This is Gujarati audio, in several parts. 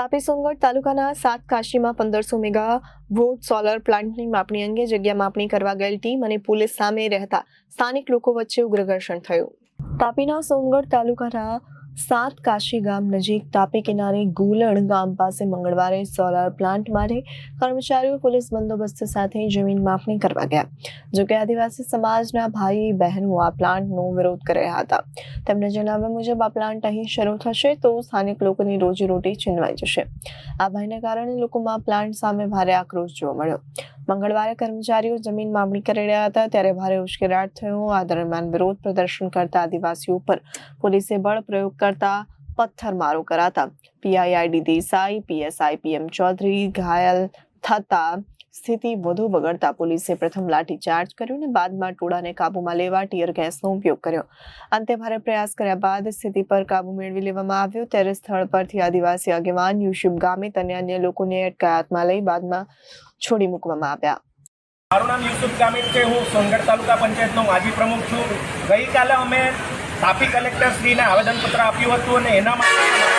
તાપી સોનગઢ તાલુકાના સાત કાશીમાં પંદરસો મેગા વોટ સોલર પ્લાન્ટની માપણી અંગે જગ્યા માપણી કરવા ગયેલ ટીમ અને પોલીસ સામે રહેતા સ્થાનિક લોકો વચ્ચે ઉગ્ર ઘર્ષણ થયું. તાપીના સોનગઢ તાલુકાના સાત કાશી ગામ નજીક તાપી કિનારે ગુલણ ગામ પાસે મંગળવારે સોલાર પ્લાન્ટ માટે કર્મચારીઓ પોલીસ બંદોબસ્ત સાથે જમીન માપણી કરવા ગયા. જોકે આદિવાસી સમાજના ભાઈ બહેનો આ પ્લાન્ટનો વિરોધ કરી રહ્યા હતા. તેમણે જણાવ્યા મુજબ આ પ્લાન્ટ અહીં શરૂ થશે તો સ્થાનિક લોકોની રોજીરોટી છીનવાઈ જશે. આ ભયને કારણે લોકોમાં પ્લાન્ટ સામે ભારે આક્રોશ જોવા મળ્યો. મંગળવારે કર્મચારીઓ જમીન માંગણી કરી રહ્યા હતા, ત્યારે ભારે ઉશ્કેરાટ થયો. આ દરમિયાન વિરોધ પ્રદર્શન કરતા આદિવાસીઓ પર પોલીસે બળ પ્રયોગ કરતા પથ્થરમારો કરાતા. PI ID Desai, PSI, PM Chaudhary, ઘાયલ થતા સ્થિતિ વધુ બગડતા પોલીસે પ્રથમ લાઠીચાર્જ કર્યો અને બાદમાં ટોળાને કાબૂમાં લેવા ટીયર ગેસનો ઉપયોગ કર્યો. અંતે ભારે પ્રયાસ કર્યા બાદ સ્થિતિ પર કાબુ મેળવી લેવામાં આવ્યો. ત્યારે સ્થળ પરથી આદિવાસી આગેવાન યુશુફ ગામિત અને અન્ય લોકોને અટકાયતમાં લઈ બાદમાં છોડી મૂકવામાં આવ્યા. મારું નામ યુસુફ ગામિત છે. હું સોનગઢ તાલુકા પંચાયતનો માજી પ્રમુખ છું. ગઈકાલે અમે તાપી કલેક્ટર શ્રીને આવેદનપત્ર આપ્યું હતું અને એના માટે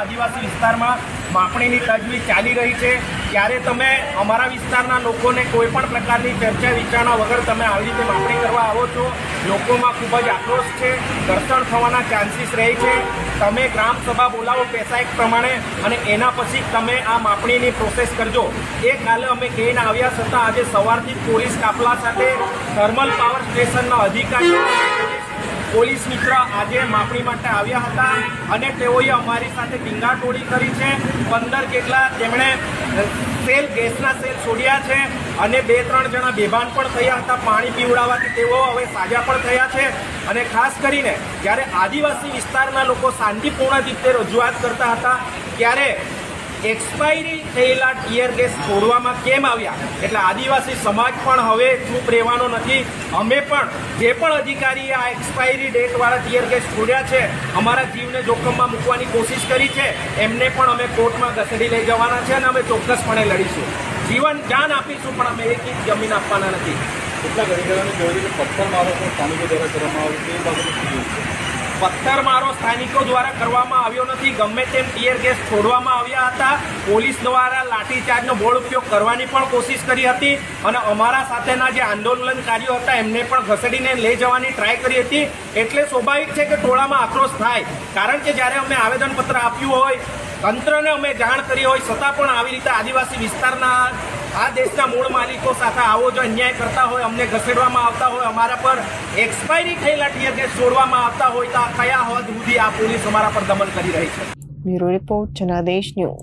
આદિવાસી વિસ્તારમાં માપણીની તજવીજ ચાલી રહી છે. ત્યારે તમે અમારા વિસ્તારના લોકોને કોઈ પણ પ્રકારની ચર્ચા વિચારણા વગર તમે આવી રીતે માપણી કરવા આવો છો. લોકોમાં ખૂબ જ આક્રોશ છે. ઘર્ષણ થવાના ચાન્સીસ રહે છે. તમે ગ્રામ સભા બોલાવો પૈસા પ્રમાણે અને એના પછી તમે આ માપણીની પ્રોસેસ કરજો. એ કાલે અમે કહીને આવ્યા છતાં આજે સવારથી પોલીસ કાફલા સાથે થર્મલ પાવર સ્ટેશનના અધિકારીઓ પોલીસ મિત્ર આજે માપણી માટે આવ્યા હતા અને તેઓએ અમારી સાથે ટીંગાટોળી કરી છે. પંદર જેટલા તેમણે સેલ, ગેસના સેલ છોડ્યા છે અને બે ત્રણ જણા બેભાન પણ થયા હતા. પાણી પીવડાવવાથી તેઓ હવે સાજા પણ થયા છે. અને ખાસ કરીને જ્યારે આદિવાસી વિસ્તારના લોકો શાંતિપૂર્ણ રીતે રજૂઆત કરતા હતા, ત્યારે એક્સપાયરી થયેલા ટીયર ગેસ છોડવામાં કેમ આવ્યા? એટલે આદિવાસી સમાજ પણ હવે ચૂપ રહેવાનો નથી. અમે પણ જે પણ અધિકારીએ આ એક્સપાયરી ડેટવાળા ટીયર ગેસ છોડ્યા છે, અમારા જીવને જોખમમાં મૂકવાની કોશિશ કરી છે, એમને પણ અમે કોર્ટમાં ઘસડી લઈ જવાના છે અને અમે ચોક્કસપણે લડીશું. જીવન જાન આપીશું, પણ અમે એક ઇંચ જમીન આપવાના નથી. કેટલા ઘડીકરાને જોઈ પથ્થર મારો પણ સ્થાનિકો દ્વારા કરવામાં આવે તે બાબતે? પથ્થરમારો સ્થાનિકો દ્વારા કરવામાં આવ્યો નથી. ગમે તેમ ટીયર ગેસ છોડવામાં આવ્યા હતા. પોલીસ દ્વારા લાઠીચાર્જનો બોળ ઉપયોગ કરવાની પણ કોશિશ કરી હતી અને અમારા સાથેના જે આંદોલનકારીઓ હતા, એમને પણ ઘસડીને લઈ જવાની ટ્રાય કરી હતી. એટલે સ્વાભાવિક છે કે ટોળામાં આક્રોશ થાય. કારણ કે જ્યારે અમે આવેદનપત્ર આપ્યું હોય, તંત્રને અમે જાણ કરી હોય, છતાં પણ આવી રીતે આદિવાસી વિસ્તારના આ દેશના મૂળ માલિકો સાથે આવો જો અન્યાય કરતા હોય, અમને ઘસેડવામાં આવતા હોય, અમારા પર એક્સપાયરી થયેલા ટીયર ગેસ છોડવામાં આવતા હોય તો કયા હદ સુધી આ પોલીસ અમારા પર દમન કરી રહી છે? Bureau report, Janadesh news.